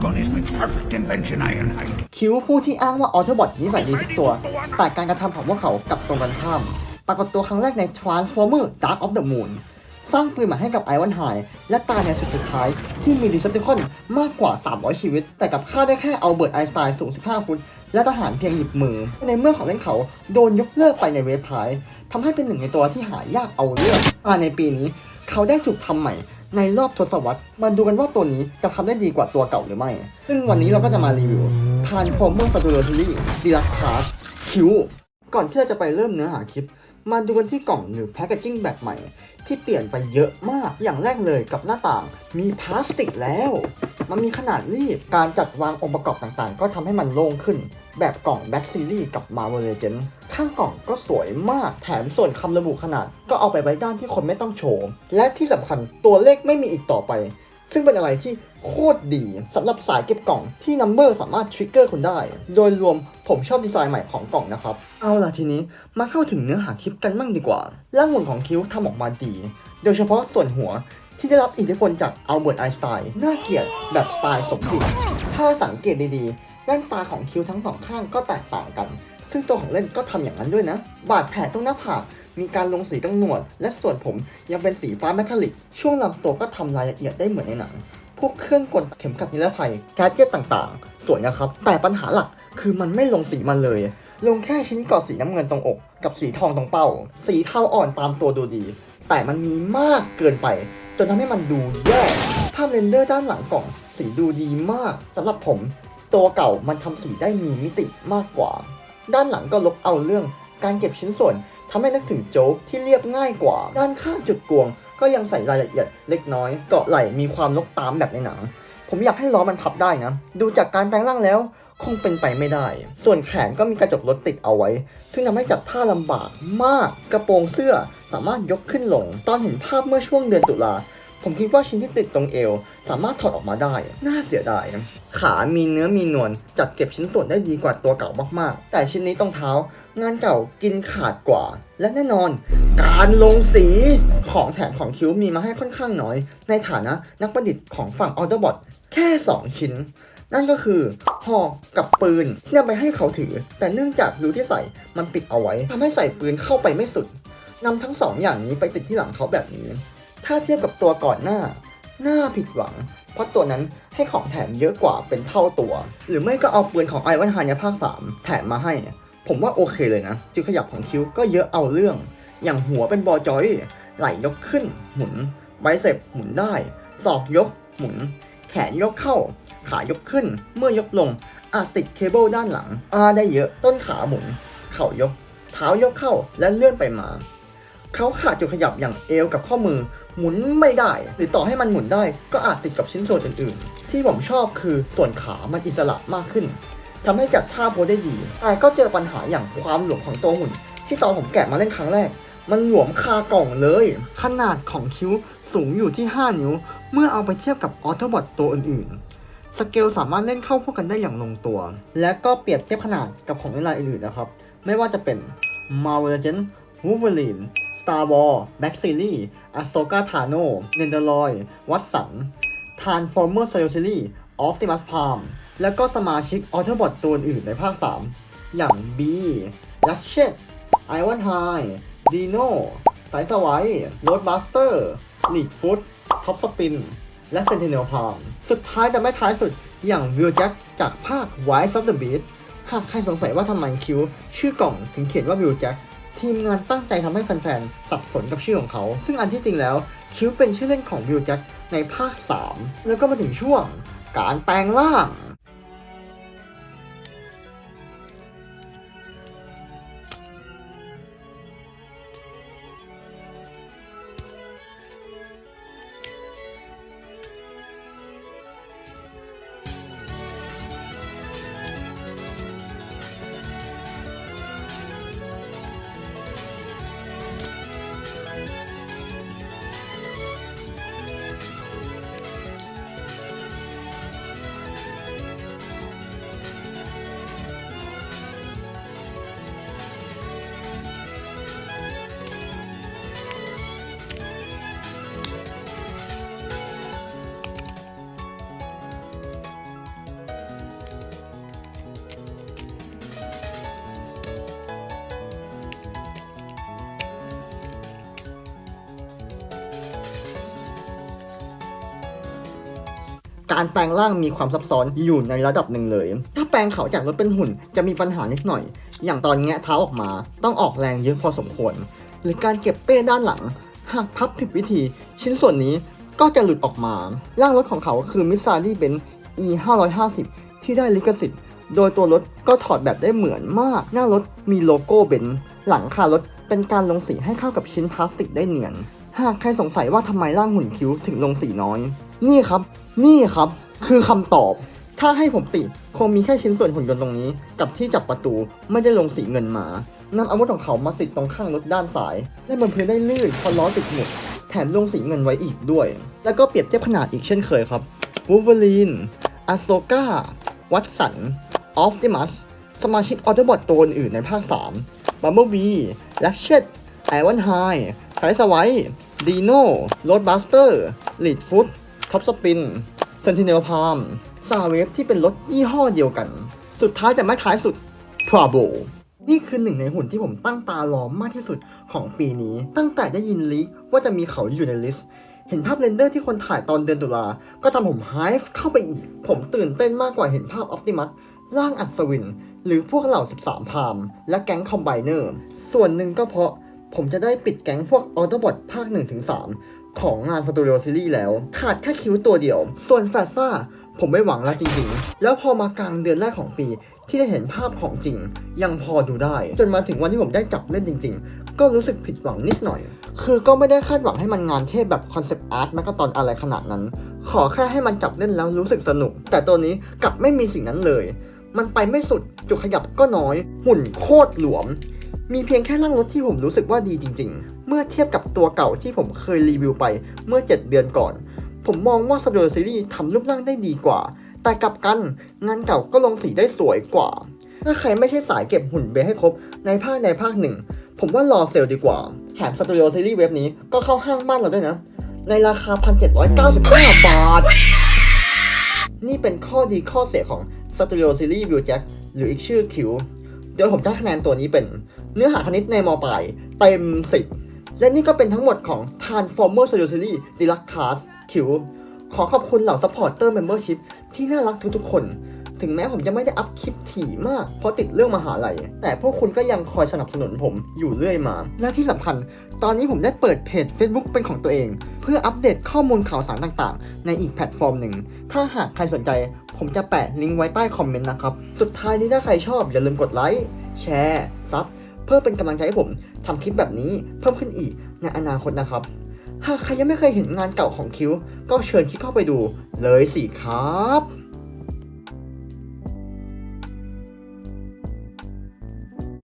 gun is my perfect invention, Ironhide. คิวผู้ที่อ้างว่าออโตบอทนิสัยดีทุกตัว แต่การกระทำของพวกเขากลับตรงกันข้าม ปรากฏตัวครั้งแรกใน Transformer Dark of the Moon สร้างปืนใหม่ให้กับไอว n นไฮและตายในสุดสุดท้ายที่มีดิสติคอนมากกว่า 300 ชีวิต แต่กับฆ่าได้แค่เอัลเบิร์ตไอสไตน์สูง 15 ฟุต และทหารเพียงหยิบมือ ในเมื่อของเล่นเขาโดนยกเลิกไปในเวท้ายทำให้เป็นหนึ่งในตัวที่หายากเอาเรื่องมาในปีนี้ เขาได้ถูกทำใหม่ ในรอบทศวรรษมาดูกันว่าตัวนี้จะทำได้ดีกว่าตัวเก่าหรือไม่ ซึ่งวันนี้เราก็จะมารีวิว Transformer s t u d i o Series d i r a c t a s Q ก่อนที่เราจะไปเริ่มเนื้อหาคลิป มาดูกันที่กล่องหรือแพคเกจิ้งแบบใหม่ ที่เปลี่ยนไปเยอะมากอย่างแรกเลยกับหน้าต่าง มีพลาสติกแล้ว มันมีขนาดรีบการจัดวางองค์ประกอบต่างๆ ก็ทำให้มันโล่งขึ้น แบบกล่อง Back Series กับ Marvel Legends ข้างกล่องก็สวยมาก แถมส่วนคำระบุขนาด ก็เอาไปไว้ด้านที่คนไม่ต้องโชว์และที่สำคัญตัวเลขไม่มีอีกต่อไป ซึ่งเป็นอะไรที่โคตรดีสำหรับสายเก็บกล่องที่นัมเบอร์สามารถทริกเกอร์คุณได้ โดยรวมผมชอบดีไซน์ใหม่ของกล่องนะครับ เอาล่ะทีนี้มาเข้าถึงเนื้อหาคลิปกันมั่งดีกว่าร่างหมุนของคิ้วทำออกมาดี โดยเฉพาะส่วนหัวที่ได้รับอิทธิพลจากอัลเบิร์ตไอน์สไตน์น่าเกลียดแบบสไตล์สมจริงถ้าสังเกตดีๆด้านตาของคิ้วทั้งสองข้างก็แตกต่างกัน ซึ่งตัวของเล่นก็ทำอย่างนั้นด้วยนะ บาดแผลตรงหน้าผากมีการลงสีตรงหนวด และส่วนผมยังเป็นสีฟ้าแมทัลลิก ช่วงลำตัวก็ทำรายละเอียดได้เหมือนในหนัง พวกเครื่องกลเข็มขัดนิรภัยแกดเจิตต่างๆ สวยนะครับ แต่ปัญหาหลักคือมันไม่ลงสีมันเลย ลงแค่ชิ้นกาะสีน้ำเงินตรงอก กับสีทองตรงเป้า สีเทาอ่อนตามตัวดูดี แต่มันมีมากเกินไป จนทำให้มันดูแย่ ภาพเรนเดอร์ด้านหลังกล่อง สีดูดีมากสำหรับผม ตัวเก่ามันทำสีได้มีมิติมากกว่า ด้านหลังก็ลบเอาเรื่องการเก็บชิ้นส่วนทำให้นึกถึงโจ๊กที่เรียบง่ายกว่า ด้านข้างจุดกวง ก็ยังใส่รายละเอียดเล็กน้อย เกาะไหล่มีความลกตามแบบในหนัง ผมอยากให้ล้อมันพับได้นะ ดูจากการแปลงร่างแล้ว คงเป็นไปไม่ได้ ส่วนแขนก็มีกระจกรถติดเอาไว้ ซึ่งทำให้จับท่าลำบากมาก กระโปรงเสื้อสามารถยกขึ้นลง ตอนเห็นภาพเมื่อช่วงเดือนตุลา ผมคิดว่าชิ้นที่ติดตรงเอว สามารถถอดออกมาได้ น่าเสียดายนะขามีเนื้อมีนวลจัดเก็บชิ้นส่วนได้ดีกว่าตัวเก่ามากๆ แต่ชิ้นนี้ตรงเท้า งานเก่ากินขาดกว่า และแน่นอน การลงสีของแถมของคิ้วมีมาให้ค่อนข้างน้อย ในฐานะนักประดิษฐ์ของฝั่งออโตบอทแค่ 2 ชิ้น นั่นก็คือหอกกับปืนที่นำไปให้เขาถือ แต่เนื่องจากรูที่ใส่มันปิดเอาไว้ทำให้ใส่ปืนเข้าไปไม่สุดนำทั้งสองอย่างนี้ไปติดที่หลังเขาแบบนี้ ถ้าเทียบกับตัวก่อนหน้าน่าผิดหวัง เพราะตัวนั้นให้ของแถมเยอะกว่าเป็นเท่าตัว หรือไม่ก็เอาปืนของไอวันฮานในภาค 3 แถมมาให้ ผมว่าโอเคเลยนะ จุดขยับของคิ้วก็เยอะเอาเรื่อง อย่างหัวเป็นบอจอย ไหลยกขึ้น หมุนไบเซปหมุนได้ ศอกยก หมุน แขนยกเข้า ขายกขึ้น เมื่อยกลงอาจติดเคเบิลด้านหลังอาได้เยอะ ต้นขาหมุน เข่ายก เท้ายกเข้าและเลื่อนไปมา เขาขาดจุดขยับอย่างเอวกับข้อมือ หมุนไม่ได้ หรือต่อให้มันหมุนได้ ก็อาจติดกับชิ้นส่วนอื่นๆ ที่ผมชอบคือส่วนขามันอิสระมากขึ้นทำให้จัดท่าโพสได้ดีแต่ก็เจอปัญหาอย่างความหลวมของตัวหุ่น ที่ตอนผมแกะมาเล่นครั้งแรก มันหลวมคากล่องเลย ขนาดของคิ้วสูงอยู่ที่ 5 นิ้ว เมื่อเอาไปเทียบกับออโตบอทตัวอื่นๆสเกลสามารถเล่นเข้าพวกกันได้อย่างลงตัว และก็เปรียบเทียบขนาดกับของเล่นรายอื่นๆนะครับ ไม่ว่าจะเป็น Marvel l e g e n d Wolverine Star Wars Max Series Ahsoka Tano Nendoroid Watson Transformer s t u d i o Series Optimus Prime แล้วก็สมาชิก Autobot ตัวอื่นในภาค 3 อย่าง B Ratchet Iron High Dino สายสวาย Roadbuster Leadfoot Top Spin และ Sentinel Prime สุดท้ายแต่ไม่ท้ายสุดอย่าง Wheeljack จากภาค Wise of the Beast หากใครสงสัยว่าทำไมคิว ชื่อกล่องถึงเขียนว่า Wheeljack ทีมงานตั้งใจทำให้แฟนๆ สับสนกับชื่อของเขา ซึ่งอันที่จริงแล้ว คิวเป็นชื่อเล่นของวิลแจ็คในภาค 3 แล้วก็มาถึงช่วง การแปลงร่าง การแปลงร่างมีความซับซ้อนอยู่ในระดับหนึ่งเลย ถ้าแปลงเขาจากรถเป็นหุ่นจะมีปัญหานิดหน่อย อย่างตอนแงะเท้าออกมา ต้องออกแรงเยอะพอสมควร หรือการเก็บเป้ด้านหลัง หากพับผิดวิธี ชิ้นส่วนนี้ก็จะหลุดออกมา ร่างรถของเขาคือมิซารีเบน E 5 5 0ที่ได้ลิขสิทธิ์ โดยตัวรถก็ถอดแบบได้เหมือนมาก หน้ารถมีโลโก้เบนซ์หลังคารถเป็นการลงสีให้เข้ากับชิ้นพลาสติกได้เนียน หากใครสงสัยว่าทำไมร่างหุ่นคิ้วถึงลงสีน้อย นี่ครับ นี่ครับ คือคำตอบ ถ้าให้ผมติ คงมีแค่ชิ้นส่วนหุ่นยนต์ตรงนี้ กับที่จับประตูไม่ได้ลงสีเงินมานำอาวุธของเขามาติดตรงข้างรถด้านซ้าย และบนพื้นได้ลื่นพอล้อติดหมุดแถมลงสีเงินไว้อีกด้วย แล้วก็เปรียบเทียบขนาดอีกเช่นเคยครับวูเวอรีนอาโซกาวัตสัน ออฟติมัส สมาชิกออเดอร์บอทตัวอื่นในภาค 3 บัมเบิลบีแลชเชตไอวอนไฮ ไซสไวดีโน่โรดบัสเตอร์ลีดฟุตท็อปสปินเซนติเนลพาร์มซาเวฟที่เป็นรถยี่ห้อเดียวกัน สุดท้ายแต่ไม่ท้ายสุด p r a b o นี่คือหนึ่งในหุ่นที่ผมตั้งตารอมมากที่สุดของปีนี้ ตั้งแต่ได้ยินลีกว่าจะมีเขาอยู่ในลิสต์เห็นภาพเรนเดอร์ที่คนถ่ายตอนเดือนตุลา ก็ทำผมไฮฟ์เข้าไปอีก ผมตื่นเต้นมากกว่าเห็นภาพออ t ติมัสร่างอัศวิน หรือพวกเหล่า 13 พาม และแก๊งคอมไบเนอร์ ส่วนหนึ่งก็เพราะ ผมจะได้ปิดแก๊งพวกออโตบอทภาค 1-3 ของงานสตูดิโอซีรีส์แล้ว ขาดแค่คิวตัวเดียว ส่วนแฟซซ่าผมไม่หวังแล้วจริงๆ แล้วพอมากลางเดือนแรกของปี ที่ได้เห็นภาพของจริง ยังพอดูได้ จนมาถึงวันที่ผมได้จับเล่นจริง ๆ ก็รู้สึกผิดหวังนิดหน่อย คือก็ไม่ได้คาดหวังให้มันงานเทพแบบคอนเซปต์อาร์ตแมกกาตอนอะไรขนาดนั้น ขอแค่ให้มันจับเล่นแล้วรู้สึกสนุก แต่ตัวนี้กลับไม่มีสิ่งนั้นเลย มันไปไม่สุดจุดขยับก็น้อย หุ่นโคตรหลวม มีเพียงแค่ร่างรถที่ผมรู้สึกว่าดีจริง ๆ เมื่อเทียบกับตัวเก่าที่ผมเคยรีวิวไปเมื่อ 7 เดือนก่อน ผมมองว่าสตูดิโอซีรีส์ทำรูปร่างได้ดีกว่า แต่กลับกันงานเก่าก็ลงสีได้สวยกว่า ถ้าใครไม่ใช่สายเก็บหุ่นเบให้ครบ ในภาคใดภาคหนึ่ง ผมว่ารอเซลล์ดีกว่า แถมสตูดิโอซีรีส์เว็บนี้ก็เข้าห้างบ้านเราด้วยนะ ในราคา 1,799 บาท นี่เป็นข้อดีข้อเสียของ Studio Series View Jack หรืออีกชื่อคิว โดยผมจะคะแนนตัวนี้เป็น เนื้อหาคณิตในมปลายเต็ม 10 และนี่ก็เป็นทั้งหมดของ Transformer Studio Series Deluxe Class คิวขอขอบคุณเหล่า Supporter Membership ที่น่ารักทุกๆคน ถึงแม้ผมจะไม่ได้อัพคลิปถี่มาก เพราะติดเรื่องมหาลัย แต่พวกคุณก็ยังคอยสนับสนุนผมอยู่เรื่อยมา และที่สำคัญ ตอนนี้ผมได้เปิดเพจ Facebook เป็นของตัวเอง เพื่ออัปเดตข้อมูลข่าวสารต่างๆ ในอีกแพลตฟอร์มหนึ่ง ถ้าหากใครสนใจผมจะแปะลิงก์ไว้ใต้คอมเมนต์นะครับ สุดท้ายนี้ถ้าใครชอบอย่าลืมกดไลค์ แชร์ ซับ เพื่อเป็นกำลังใจให้ผมทำคลิปแบบนี้เพิ่มขึ้นอีกในอนาคตนะครับ หากใครยังไม่เคยเห็นงานเก่าของคิว ก็เชิญคลิกเข้าไปดูเลยสิครับ